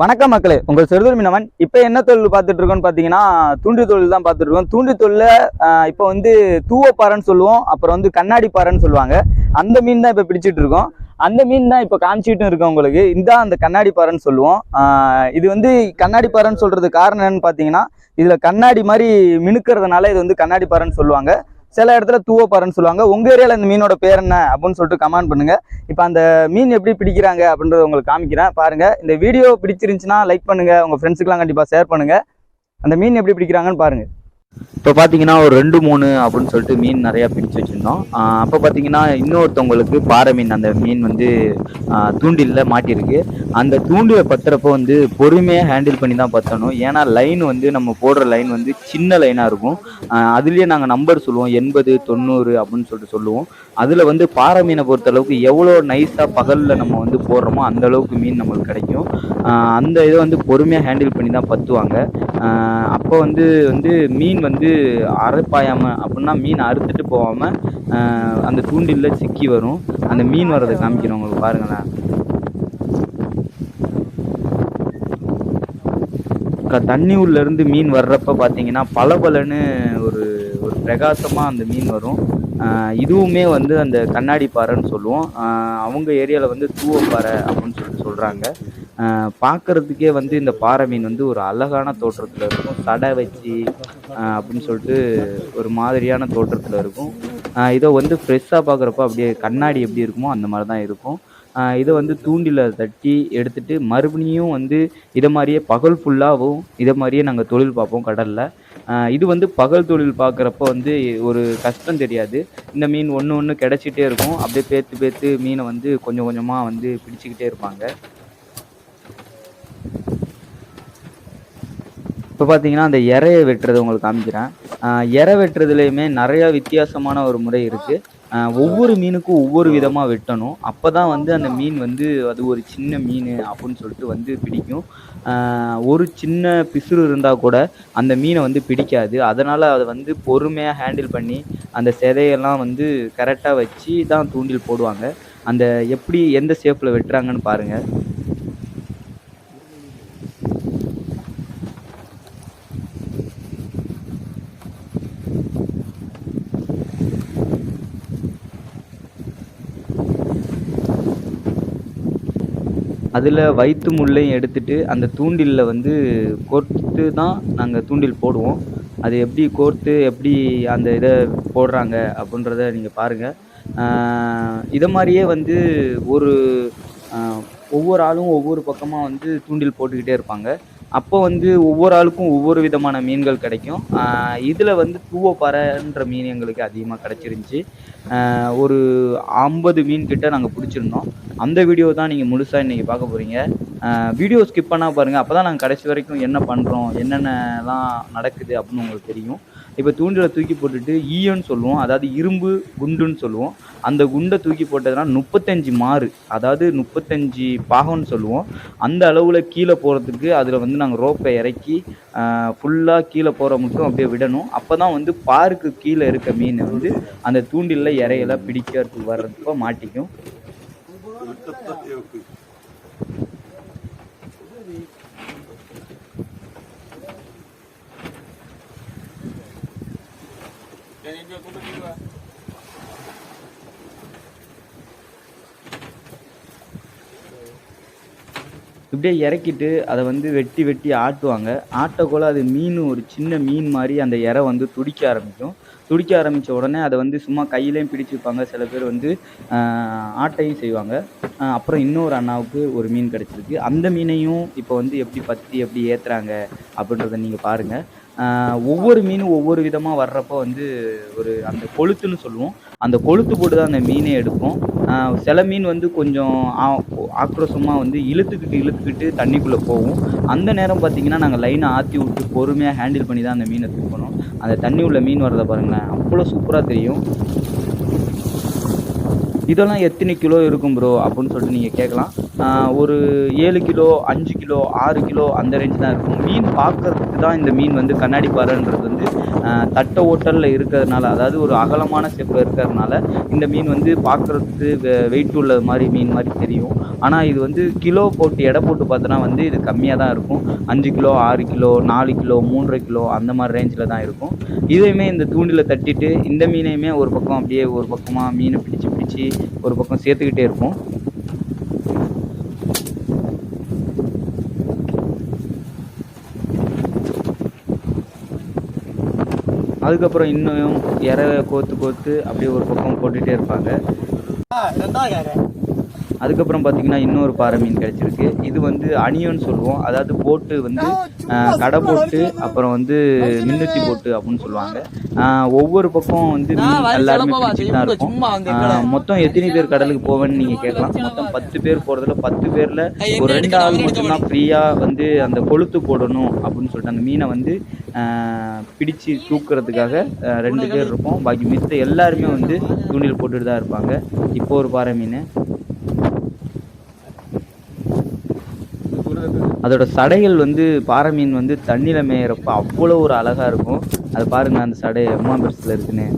வணக்கம் மக்களே. உங்கள் செருதல் மீனவன். இப்போ என்ன தொழில் பார்த்துட்டு இருக்கோம்னு பார்த்தீங்கன்னா தூண்டி தொழில் தான் பார்த்துட்டு இருக்கோம். தூண்டி தொழிலில் இப்போ வந்து தூவப்பாறைன்னு சொல்லுவோம். அப்புறம் வந்து கண்ணாடி பாறைன்னு சொல்லுவாங்க. அந்த மீன் தான் இப்போ பிடிச்சிட்டு இருக்கோம். அந்த மீன் தான் இப்போ காமிச்சிட்டும் இருக்கோம் உங்களுக்கு. இதுதான் அந்த கண்ணாடி பாறைன்னு சொல்லுவோம். இது வந்து கண்ணாடி பாறைன்னு சொல்றது காரணம் என்னன்னு பார்த்தீங்கன்னா இதில் கண்ணாடி மாதிரி மினுக்கிறதுனால இது வந்து கண்ணாடி பாறைன்னு சொல்லுவாங்க. சில இடத்துல தூவப்பாறைன்னு சொல்லுவாங்க. உங்கள் ஏரியாவில் இந்த மீனோட பேர் என்ன அப்படின்னு சொல்லிட்டு கமெண்ட் பண்ணுங்க. இப்போ அந்த மீன் எப்படி பிடிக்கிறாங்க அப்படின்றத உங்களுக்கு காமிக்கிறேன். பாருங்க. இந்த வீடியோ பிடிச்சிருந்துச்சுன்னா லைக் பண்ணுங்க. உங்க ஃப்ரெண்ட்ஸுக்கெலாம் கண்டிப்பாக ஷேர் பண்ணுங்க. அந்த மீன் எப்படி பிடிக்கிறாங்கன்னு பாருங்க. இப்போ பார்த்தீங்கன்னா ஒரு ரெண்டு மூணு அப்படின்னு சொல்லிட்டு மீன் நிறையா பிரித்து வச்சுருந்தோம். அப்போ பார்த்தீங்கன்னா இன்னொருத்தவங்களுக்கு பாறை மீன் அந்த மீன் வந்து தூண்டிலில் மாட்டியிருக்கு. அந்த தூண்டிலை பத்துறப்போ வந்து பொறுமையாக ஹேண்டில் பண்ணி தான் பற்றணும் ஏன்னா லைன் வந்து நம்ம போடுற லைன் வந்து சின்ன லைனாக இருக்கும். அதுலேயே நாங்கள் நம்பர் சொல்லுவோம். எண்பது தொண்ணூறு அப்படின்னு சொல்லிட்டு சொல்லுவோம். அதில் வந்து பாறை மீனை பொறுத்த அளவுக்கு எவ்வளோ நைஸாக பகலில் நம்ம வந்து போடுறோமோ அந்த அளவுக்கு மீன் நம்மளுக்கு கிடைக்கும். அந்த இதை வந்து பொறுமையாக ஹேண்டில் பண்ணி தான் பத்துவாங்க. அப்போ வந்து வந்து மீன் மீன் வந்து அரைப்பாயாம அப்படின்னா மீன் அறுத்துட்டு போகாமல் அந்த தூண்டிலில் சிக்கி வரும். அந்த மீன் வர்றதை காமிக்கிறேன் உங்களுக்கு பாருங்களேன். க- தண்ணி உள்ளேருந்து மீன் வர்றப்ப பார்த்தீங்கன்னா பளபளன்னு ஒரு ஒரு பிரகாசமாக அந்த மீன் வரும். இதுவுமே வந்து அந்த கண்ணாடி பாறைன்னு சொல்லுவோம். அவங்க ஏரியாவில் வந்து தூவப்பாறை அப்படின்னு சொல்லிட்டு சொல்கிறாங்க பார்க்கறதுக்கே வந்து இந்த பாறை மீன் வந்து ஒரு அழகான தோற்றத்தில் இருக்கும். சடை வச்சு அப்படின்னு சொல்லிட்டு ஒரு மாதிரியான தோற்றத்தில் இருக்கும். இதை வந்து ஃப்ரெஷ்ஷாக பார்க்குறப்ப அப்படியே கண்ணாடி எப்படி இருக்குமோ அந்த மாதிரி தான் இருக்கும் இதை வந்து தூண்டில தட்டி எடுத்துட்டு மறுபடியும் வந்து இதை மாதிரியே பகல் ஃபுல்லாகவும் இதை மாதிரியே நாங்கள் தொழில் பார்ப்போம் கடலில். இது வந்து பகல் தொழில் பார்க்குறப்ப வந்து ஒரு கஷ்டம் தெரியாது. இந்த மீன் ஒன்று ஒன்று கிடச்சிட்டே இருக்கும். அப்படியே பேத்து பேத்து மீனை வந்து கொஞ்சம் கொஞ்சமாக வந்து பிடிச்சிக்கிட்டே இருப்பாங்க. இப்போ பார்த்தீங்கன்னா அந்த இறையை வெட்டுறது உங்களுக்கு காமிக்கிறேன். இறை வெட்டுறதுலையுமே நிறையா வித்தியாசமான ஒரு முறை இருக்குது ஒவ்வொரு மீனுக்கும் ஒவ்வொரு விதமாக வெட்டணும். அப்போ தான் வந்து அந்த மீன் வந்து அது ஒரு சின்ன மீன் அப்படின்னு சொல்லிட்டு வந்து பிடிக்கும். ஒரு சின்ன பிசுறு இருந்தால் கூட அந்த மீனை வந்து பிடிக்காது. அதனால் அதை வந்து பொறுமையாக ஹேண்டில் பண்ணி அந்த செதையெல்லாம் வந்து கரெக்டாக வச்சு தான் தூண்டில் போடுவாங்க. அந்த எப்படி எந்த ஷேப்பில் வெட்டுறாங்கன்னு பாருங்கள் அதில் வயிற்று முள்ளையும் எடுத்துட்டு அந்த தூண்டிலில் வந்து கோர்த்து தான் நாங்கள் தூண்டில் போடுவோம். அது எப்படி கோர்த்து எப்படி அந்த இதை போடுறாங்க அப்படின்றத நீங்கள் பாருங்கள் இதை மாதிரியே வந்து ஒரு ஒவ்வொரு ஆளும் ஒவ்வொரு பக்கமாக வந்து தூண்டில் போட்டுக்கிட்டே இருப்பாங்க. அப்போ வந்து ஒவ்வொரு ஆளுக்கும் ஒவ்வொரு விதமான மீன்கள் கிடைக்கும். இதில் வந்து தூவப்பாறைன்ற மீன் எங்களுக்கு அதிகமாக கிடச்சிருந்துச்சி. ஒரு ஐம்பது மீன் கிட்ட நாங்கள் பிடிச்சிருந்தோம். அந்த வீடியோ தான் நீங்கள் முழுசாக இன்றைக்கி பார்க்க போகிறீங்க வீடியோ ஸ்கிப் பண்ணால் பாருங்கள் அப்போ தான் நாங்கள் கடைசி வரைக்கும் என்ன பண்ணுறோம் என்னென்னலாம் நடக்குது அப்படின்னு உங்களுக்கு தெரியும். இப்போ தூண்டில தூக்கி போட்டுட்டு ஈயன்னு சொல்லுவோம். அதாவது இரும்பு குண்டுன்னு சொல்லுவோம். அந்த குண்டை தூக்கி போட்டதுனா முப்பத்தஞ்சு மாறு அதாவது முப்பத்தஞ்சு பாகம்னு சொல்லுவோம். அந்த அளவில் கீழே போகிறதுக்கு அதில் வந்து நாங்கள் ரோப்பை இறக்கி ஃபுல்லாக கீழே போகிற மட்டும் அப்படியே விடணும். அப்போ தான் வந்து பாருக்கு கீழே இருக்க மீன் வந்து அந்த தூண்டிலில் இறையெல்லாம் பிடிக்கிறதுக்கு வர்றதுக்கு மாட்டிக்கும். இப்படியே இறக்கிட்டு அதை வந்து வெட்டி வெட்டி ஆட்டுவாங்க. ஆட்டக்குள்ள அது மீன் ஒரு சின்ன மீன் மாதிரி அந்த இறை வந்து துடிக்க ஆரம்பிக்கும். துடிக்க ஆரம்பித்த உடனே அதை வந்து சும்மா கையிலையும் பிடிச்சிருப்பாங்க சில பேர் வந்து ஆட்டையும் செய்வாங்க. அப்புறம் இன்னொரு அண்ணாவுக்கு ஒரு மீன் கிடச்சிருக்கு. அந்த மீனையும் இப்போ வந்து எப்படி பற்றி எப்படி ஏற்றுறாங்க அப்படின்றத நீங்கள் பாருங்கள் ஒவ்வொரு மீனும் ஒவ்வொரு விதமாக வர்றப்போ வந்து ஒரு அந்த கொளுத்துன்னு சொல்லுவோம். அந்த கொளுத்து போட்டு தான் அந்த மீனே எடுப்போம். சில மீன் வந்து கொஞ்சம் ஆக்ரோஷமாக வந்து இழுத்துக்கிட்டு இழுத்துக்கிட்டு தண்ணிக்குள்ளே போகும். அந்த நேரம் பார்த்தீங்கன்னா நாங்கள் லைனை ஆற்றி விட்டு பொறுமையாக ஹேண்டில் பண்ணி தான் அந்த மீனை தூக்கணும் அந்த தண்ணி உள்ள மீன் வரதை பாருங்களேன் அவ்வளோ சூப்பராக தெரியும். இதெல்லாம் எத்தனை கிலோ இருக்கும் ப்ரோ அப்படின்னு சொல்லிட்டு நீங்கள் கேட்கலாம். ஒரு ஏழு கிலோ அஞ்சு கிலோ ஆறு கிலோ அந்த ரேஞ்ச் தான் இருக்கும். மீன் பார்க்கறதுக்கு தான் இந்த மீன் வந்து கண்ணாடி பாறைன்றது வந்து தட்டை ஓட்டலில் இருக்கிறதுனால அதாவது ஒரு அகலமான ஷேப்பில் இருக்கிறதுனால இந்த மீன் வந்து பார்க்குறதுக்கு வெயிட் உள்ள மாதிரி மீன் மாதிரி தெரியும். ஆனால் இது வந்து கிலோ போட்டு எடை போட்டு பார்த்தோன்னா வந்து இது கம்மியாக தான் இருக்கும். அஞ்சு கிலோ ஆறு கிலோ நாலு கிலோ மூன்றரை கிலோ அந்த மாதிரி ரேஞ்சில் தான் இருக்கும். இதையுமே இந்த தூண்டில் தட்டிட்டு இந்த மீனையுமே ஒரு பக்கம் அப்படியே ஒரு பக்கமாக மீனை பிடிச்சி பிடிச்சி ஒரு பக்கம் சேர்த்துக்கிட்டே இருக்கும் அதுக்கப்புறம் இன்னும் இற கோத்து கோத்து அப்படியே ஒரு பக்கம் போட்டுகிட்டே இருப்பாங்க. அதுக்கப்புறம் பார்த்தீங்கன்னா இன்னொரு பாறை மீன் கிடைச்சிருக்கு. இது வந்து அணியன்னு சொல்லுவோம். அதாவது போட்டு வந்து கடை போட்டு அப்புறம் வந்து மின்னுத்தி போட்டு அப்படின்னு சொல்லுவாங்க. ஒவ்வொரு பக்கம் வந்து மீன் எல்லாருமே பிடிச்சிட்டு தான் இருக்கும். மொத்தம் எத்தனை பேர் கடலுக்கு போவேன்னு நீங்கள் கேட்கலாம். மொத்தம் பத்து பேர் போகிறதுல பத்து பேரில் ஒரு ரெண்டு ஆள் மட்டும்தான் ஃப்ரீயாக வந்து அந்த கொளுத்து போடணும் அப்படின்னு சொல்லிட்டு அந்த மீனை வந்து பிடிச்சு தூக்குறதுக்காக ரெண்டு பேர் இருப்போம். பாக்கி மித்த எல்லாருமே வந்து தூண்டில் போட்டுட்டு தான் இருப்பாங்க. இப்போ ஒரு பாறை மீன். அதோட சடைகள் வந்து பாறை மீன் வந்து தண்ணியில் மேயிறப்ப அவ்வளோ ஒரு அழகாக இருக்கும். அது பாருங்கள் அந்த சடை எம்மா பெருசில் இருக்குன்னு.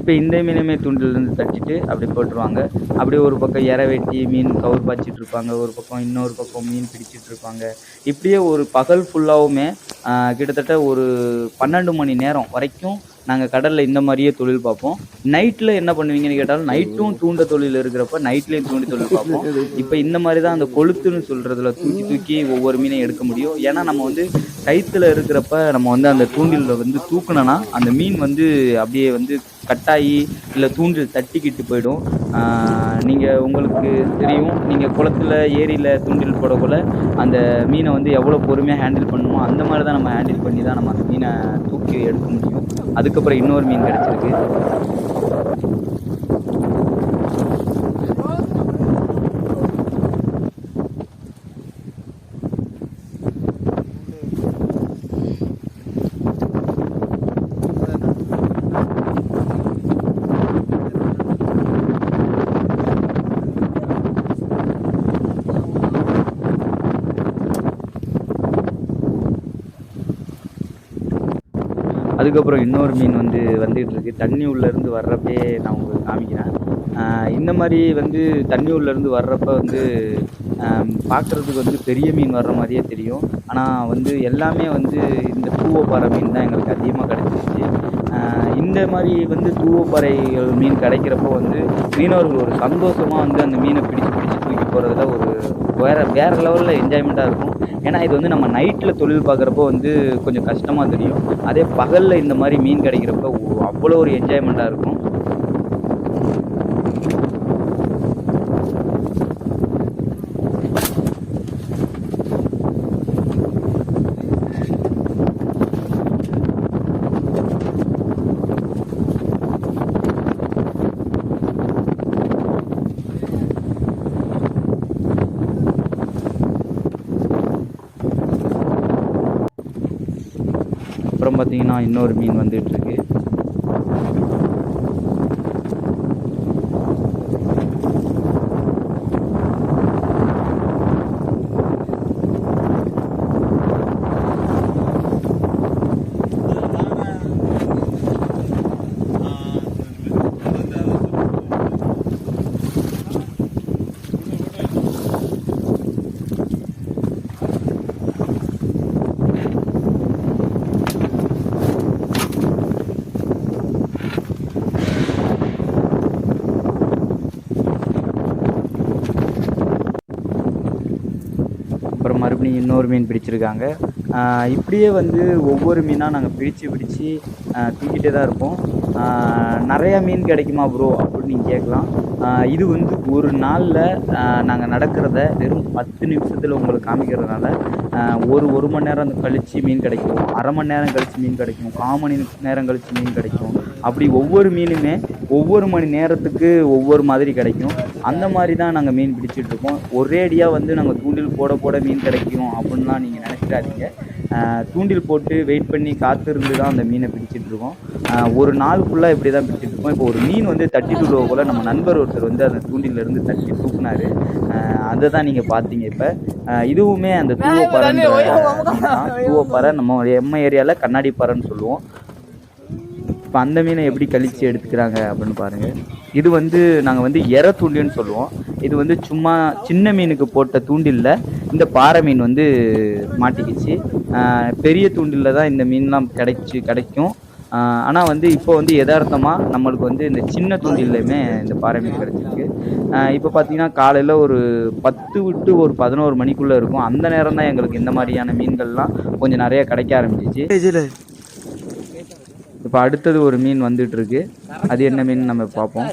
இப்போ இந்த மீனுமே தூண்டிலிருந்து தட்டிட்டு அப்படி போட்டுருவாங்க. அப்படியே ஒரு பக்கம் இற வெட்டி மீன் கவுர் பாய்ச்சிட்டு இருப்பாங்க ஒரு பக்கம் இன்னொரு பக்கம் மீன் பிடிச்சிட்டு இருப்பாங்க. இப்படியே ஒரு பகல் ஃபுல்லாகவுமே கிட்டத்தட்ட ஒரு பன்னெண்டு மணி நேரம் வரைக்கும் நாங்கள் கடலில் இந்த மாதிரியே தொழில் பார்ப்போம். நைட்டில் என்ன பண்ணுவீங்கன்னு கேட்டாலும் நைட்டும் தூண்ட தொழில் இருக்கிறப்ப நைட்லேயும் தூண்டி தொழில் பார்ப்போம். இப்போ இந்த மாதிரி தான் அந்த கொளுத்துன்னு சொல்கிறதுல தூக்கி தூக்கி ஒவ்வொரு மீனையும் எடுக்க முடியும். ஏன்னா நம்ம வந்து கைத்தில் இருக்கிறப்ப நம்ம வந்து அந்த தூண்டிலில் வந்து தூக்குனோன்னா அந்த மீன் வந்து அப்படியே வந்து கட்டாயி இல்லை தூண்டில் தட்டிக்கிட்டு போயிடும். நீங்கள் உங்களுக்கு தெரியும் நீங்கள் குளத்துல ஏரியில் தூண்டில் போடக்குள்ள அந்த மீனை வந்து எவ்வளோ பொறுமையாக ஹேண்டில் பண்ணுமோ அந்த மாதிரி தான் நம்ம ஹேண்டில் பண்ணி தான் நம்ம அந்த மீனை தூக்கி எடுக்க முடியும். அதுக்கப்புறம் இன்னொரு மீன் கிடச்சிருக்கு. அதுக்கப்புறம் இன்னொரு மீன் வந்து வந்துகிட்டு இருக்கு தண்ணி உள்ளேருந்து வர்றப்பே நான் உங்களுக்கு காமிக்கிறேன். இந்த மாதிரி வந்து தண்ணி உள்ளேருந்து வர்றப்ப வந்து பார்க்குறதுக்கு வந்து பெரிய மீன் வர்ற மாதிரியே தெரியும். ஆனால் வந்து எல்லாமே வந்து இந்த தூவப்பாறை மீன் தான் எங்களுக்கு அதிகமாக கிடச்சிருச்சு. இந்த மாதிரி வந்து தூவப்பாறைகள் மீன் கிடைக்கிறப்போ வந்து மீனவர்கள் ஒரு சந்தோஷமாக வந்து அந்த மீனை பிடிச்சு பிடிச்சு போகிறதுல ஒரு வேறு வேற லெவலில் என்ஜாய்மெண்ட்டாக இருக்கும். ஏன்னா இது வந்து நம்ம நைட்டில் தொழில் பார்க்குறப்போ வந்து கொஞ்சம் கஷ்டமாக தெரியும். அதே பகலில் இந்த மாதிரி மீன் கிடைக்கிறப்ப அவ்வளோ ஒரு என்ஜாய்மெண்ட்டாக இருக்கும் அப்புறம் பார்த்தீங்கன்னா இன்னொரு மீன் வந்துட்டுருக்கு. இருக்கு இன்னொரு மீன் பிடிச்சிருக்காங்க. இப்படியே வந்து ஒவ்வொரு மீனாக நாங்கள் பிடிச்சு பிடிச்சு தூக்கிட்டே தான் இருப்போம். நிறையா மீன் கிடைக்குமா ப்ரோ அப்படின்னு நீங்கள் கேட்கலாம். இது வந்து ஒரு நாளில் நாங்கள் நடக்கிறத வெறும் பத்து நிமிஷத்தில் உங்களுக்கு காமிக்கிறதுனால ஒரு ஒரு மணி நேரம் கழித்து மீன் கிடைக்கும். அரை மணி நேரம் கழித்து மீன் கிடைக்கும். கால் மணி நேரம் கழித்து மீன் கிடைக்கும். அப்படி ஒவ்வொரு மீனுமே ஒவ்வொரு மணி நேரத்துக்கு ஒவ்வொரு மாதிரி கிடைக்கும். அந்த மாதிரி தான் நாங்கள் மீன் பிடிச்சிட்ருக்கோம் ஒரேடியாக வந்து நாங்கள் தூண்டில் போட போட மீன் கிடைக்கும் அப்படின்லாம் நீங்கள் நினச்சிடாதீங்க. தூண்டில் போட்டு வெயிட் பண்ணி காத்திருந்து தான் அந்த மீனை பிடிச்சிட்டு இருக்கோம். ஆஹ் ஒரு நாள் ஃபுல்லாக இப்படி தான் பிடிச்சிட்டு இருக்கோம். இப்போ ஒரு மீன் வந்து தட்டி தூடுவ போல் நம்ம நண்பர் ஒருத்தர் வந்து அந்த தூண்டில்ல இருந்து தட்டி தூக்குனாரு. அதை தான் நீங்கள் பார்த்தீங்க இப்போ. இதுவுமே அந்த தூவப்பாறை தூவப்பாறை நம்ம எம்ம ஏரியாவில் கண்ணாடி பாறைன்னு சொல்லுவோம். இப்போ அந்த மீனை எப்படி கழிச்சு எடுத்துக்கிறாங்க அப்படின்னு பாருங்க. இது வந்து நாங்கள் வந்து எற தூண்டில்னு சொல்லுவோம். இது வந்து சும்மா சின்ன மீனுக்கு போட்ட தூண்டில்ல இந்த பாறை மீன் வந்து மாட்டிக்கிச்சு. பெரிய தூண்டில் தான் இந்த மீன்லாம் கிடைச்சி கிடைக்கும். ஆனால் வந்து இப்போ வந்து யதார்த்தமாக நம்மளுக்கு வந்து இந்த சின்ன தூண்டில்லையுமே இந்த பாறை மீன் கிடச்சிருக்கு. இப்போ பார்த்தீங்கன்னா காலையில் ஒரு பத்து விட்டு ஒரு பதினோரு மணிக்குள்ளே இருக்கும். அந்த நேரம் தான் எங்களுக்கு இந்த மாதிரியான மீன்கள்லாம் கொஞ்சம் நிறைய கிடைக்க ஆரம்பிச்சிச்சு. இப்போ அடுத்தது ஒரு மீன் வந்துட்டுருக்கு அது என்ன மீன் நம்ம பார்ப்போம்.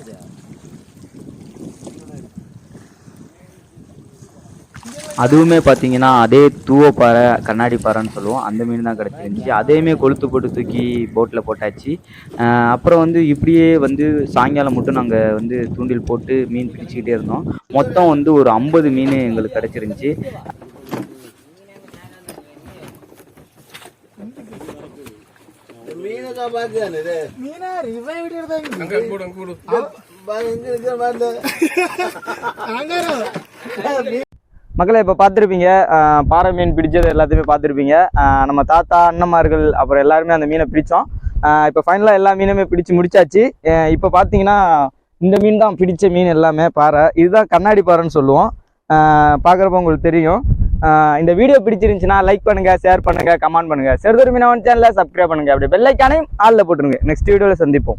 அதுவுமே பார்த்தீங்கன்னா அதே தூவப்பாறை கண்ணாடி பாறைன்னு சொல்லுவோம். அந்த மீன் தான் கிடச்சிருந்துச்சி அதையுமே கொளுத்து போட்டு தூக்கி போட்டில் போட்டாச்சு. அப்புறம் வந்து இப்படியே வந்து சாயங்காலம் மட்டும் நாங்கள் வந்து தூண்டில் போட்டு மீன் பிடிச்சிக்கிட்டே இருந்தோம். மொத்தம் வந்து ஒரு ஐம்பது மீன் எங்களுக்கு கிடச்சிருந்துச்சி. மீனா இவன் அங்க மக்களை இப்போ பார்த்துருப்பீங்க பாறை மீன் பிடிச்சது எல்லாத்தையுமே பார்த்துருப்பீங்க. நம்ம தாத்தா அண்ணமார்கள் அப்புறம் எல்லாருமே அந்த மீனை பிடித்தோம் இப்போ ஃபைனலாக எல்லா மீனுமே பிடிச்சு முடிச்சாச்சு. இப்போ பார்த்தீங்கன்னா இந்த மீன் தான் பிடிச்ச மீன் எல்லாமே பாறை. இதுதான் கண்ணாடி பாறைன்னு சொல்லுவோம். பார்க்குறப்ப உங்களுக்கு தெரியும். இந்த வீடியோ பிடிச்சிருந்துச்சுன்னா லைக் பண்ணுங்கள் ஷேர் பண்ணுங்க கமெண்ட் பண்ணுங்க. செருதொரு மீனவன் சேனலில் சப்ஸ்கிரைப் பண்ணுங்க. அப்படி பெல்லைக்கானையும் ஆளில் போட்டுருங்க. நெக்ஸ்ட் வீடியோவில் சந்திப்போம்.